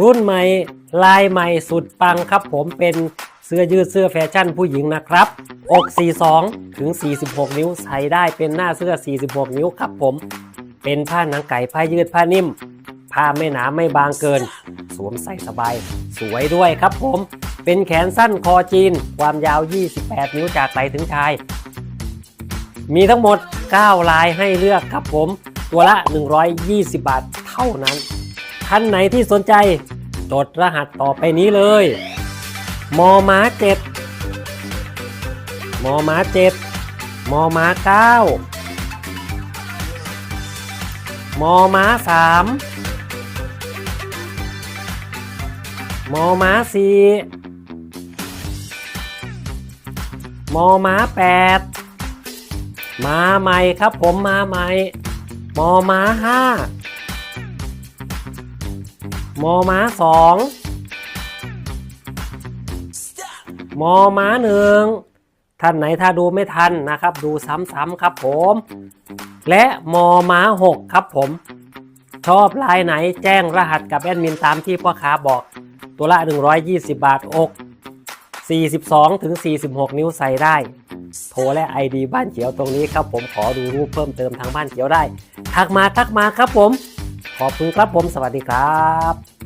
รุ่นใหม่ลายใหม่สุดปังครับผมเป็นเสื้อยืดเสื้อแฟชั่นผู้หญิงนะครับ อก 42 ถึง 46 นิ้วใส่ได้เป็นหน้าเสื้อ 46 นิ้วครับผม เป็นผ้าหนังไก่ผ้ายืดผ้านิ่ม ผ้าไม่หนาไม่บางเกิน สวมใส่สบาย สวยด้วยครับผม เป็นแขนสั้นคอจีน ความยาว 28 นิ้วจากไหล่ถึงชาย มีทั้งหมด 9 ลายให้เลือกครับผม ตัวละ 120 บาทเท่านั้น ท่านไหนที่สนใจ จดรหัสต่อไปนี้เลย มอม้าเจ็ดมอม้าเจ็ดมอม้าเก้ามอม้าสามมอม้าสี่มอม้าแปดมาใหม่ครับผมมาใหม่มอม้าห้า มอม้าสองมอม้าหนึ่งท่านไหนถ้าดูไม่ทันนะครับ ดูซ้ำๆครับผม และมอม้าหกครับผม ชอบลายไหนแจ้งรหัสกับแอดมินตามที่พ่อค้าบอก ตัวละ 120 บาทอก 42 ถึง 46 นิ้วใส่ได้ โทรและ ID บ้านเขียวตรงนี้ครับผมขอดูรูปเพิ่มเติมทางบ้านเขียวได้ ทักมาทักมาครับผม ขอบคุณครับผมสวัสดีครับ